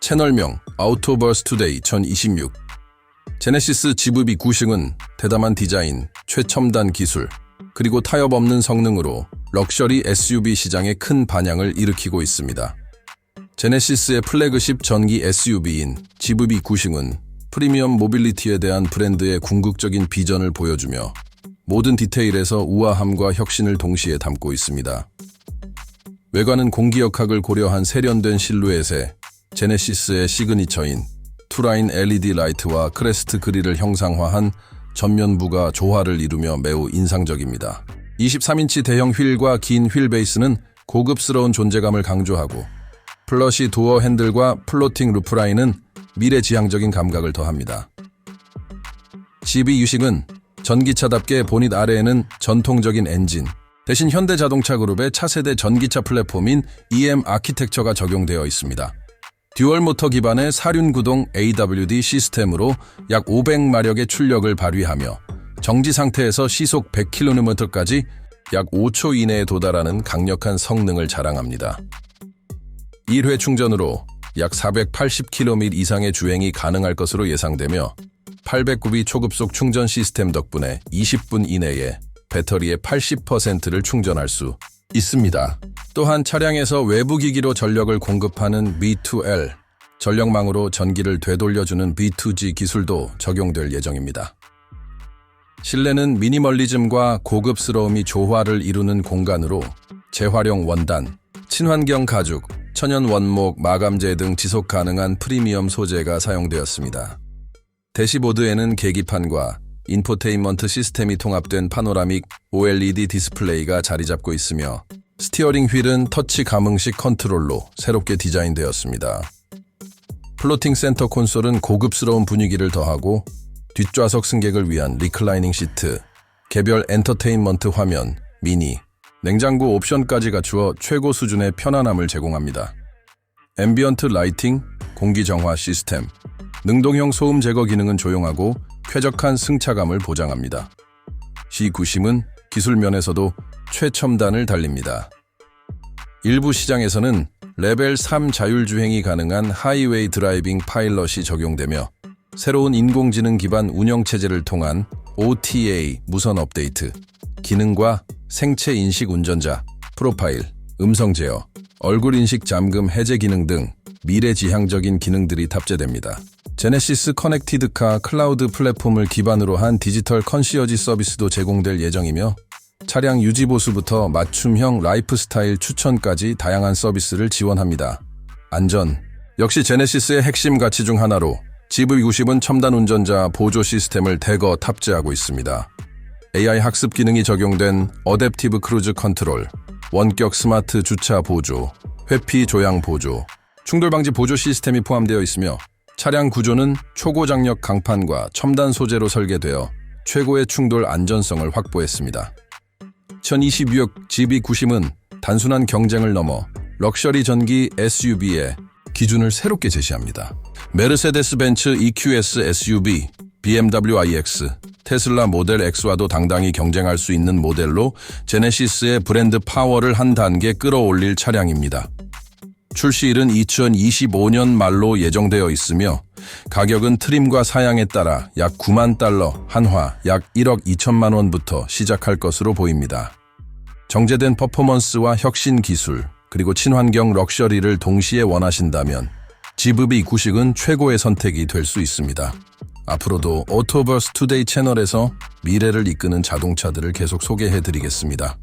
채널명 아우토버스 투데이 2026 제네시스 GVB 구식은 대담한 디자인, 최첨단 기술, 그리고 타협 없는 성능으로 럭셔리 SUV 시장에 큰 반향을 일으키고 있습니다. 제네시스의 플래그십 전기 SUV인 GVB 구식은 프리미엄 모빌리티에 대한 브랜드의 궁극적인 비전을 보여주며 모든 디테일에서 우아함과 혁신을 동시에 담고 있습니다. 외관은 공기역학을 고려한 세련된 실루엣에 제네시스의 시그니처인 투라인 LED 라이트와 크레스트 그릴을 형상화한 전면부가 조화를 이루며 매우 인상적입니다. 23인치 대형 휠과 긴 휠 베이스는 고급스러운 존재감을 강조하고 플러시 도어 핸들과 플로팅 루프라인은 미래지향적인 감각을 더합니다. GB 유식은 전기차답게 보닛 아래에는 전통적인 엔진, 대신 현대자동차 그룹의 차세대 전기차 플랫폼인 EM 아키텍처가 적용되어 있습니다. 듀얼 모터 기반의 사륜 구동 AWD 시스템으로 약 500마력의 출력을 발휘하며 정지 상태에서 시속 100km까지 약 5초 이내에 도달하는 강력한 성능을 자랑합니다. 1회 충전으로 약 480km 이상의 주행이 가능할 것으로 예상되며 809B 초급속 충전 시스템 덕분에 20분 이내에 배터리의 80%를 충전할 수 있습니다. 또한 차량에서 외부 기기로 전력을 공급하는 B2L, 전력망으로 전기를 되돌려주는 B2G 기술도 적용될 예정입니다. 실내는 미니멀리즘과 고급스러움이 조화를 이루는 공간으로 재활용 원단, 친환경 가죽, 천연 원목, 마감재 등 지속 가능한 프리미엄 소재가 사용되었습니다. 대시보드에는 계기판과 인포테인먼트 시스템이 통합된 파노라믹 OLED 디스플레이가 자리 잡고 있으며 스티어링 휠은 터치 감응식 컨트롤로 새롭게 디자인되었습니다. 플로팅 센터 콘솔은 고급스러운 분위기를 더하고 뒷좌석 승객을 위한 리클라이닝 시트, 개별 엔터테인먼트 화면, 미니, 냉장고 옵션까지 갖추어 최고 수준의 편안함을 제공합니다. 앰비언트 라이팅, 공기 정화 시스템, 능동형 소음 제거 기능은 조용하고 쾌적한 승차감을 보장합니다. C90은 기술 면에서도 최첨단을 달립니다. 일부 시장에서는 레벨 3 자율주행이 가능한 하이웨이 드라이빙 파일럿이 적용되며 새로운 인공지능 기반 운영체제를 통한 OTA 무선 업데이트, 기능과 생체 인식 운전자, 프로파일, 음성 제어, 얼굴 인식 잠금 해제 기능 등 미래지향적인 기능들이 탑재됩니다. 제네시스 커넥티드카 클라우드 플랫폼을 기반으로 한 디지털 컨시어지 서비스도 제공될 예정이며 차량 유지 보수부터 맞춤형 라이프 스타일 추천까지 다양한 서비스를 지원합니다. 안전 역시 제네시스의 핵심 가치 중 하나로 GV90은 첨단 운전자 보조 시스템을 대거 탑재하고 있습니다. AI 학습 기능이 적용된 어댑티브 크루즈 컨트롤, 원격 스마트 주차 보조, 회피 조향 보조, 충돌 방지 보조 시스템이 포함되어 있으며 차량 구조는 초고장력 강판과 첨단 소재로 설계되어 최고의 충돌 안전성을 확보했습니다. 2026 GB90은 단순한 경쟁을 넘어 럭셔리 전기 SUV의 기준을 새롭게 제시합니다. 메르세데스 벤츠 EQS SUV, BMW iX, 테슬라 모델 X와도 당당히 경쟁할 수 있는 모델로 제네시스의 브랜드 파워를 한 단계 끌어올릴 차량입니다. 출시일은 2025년 말로 예정되어 있으며 가격은 트림과 사양에 따라 약 9만 달러, 한화 약 1억 2천만 원부터 시작할 것으로 보입니다. 정제된 퍼포먼스와 혁신 기술, 그리고 친환경 럭셔리를 동시에 원하신다면 GVB 구식은 최고의 선택이 될 수 있습니다. 앞으로도 오토버스 투데이 채널에서 미래를 이끄는 자동차들을 계속 소개해 드리겠습니다.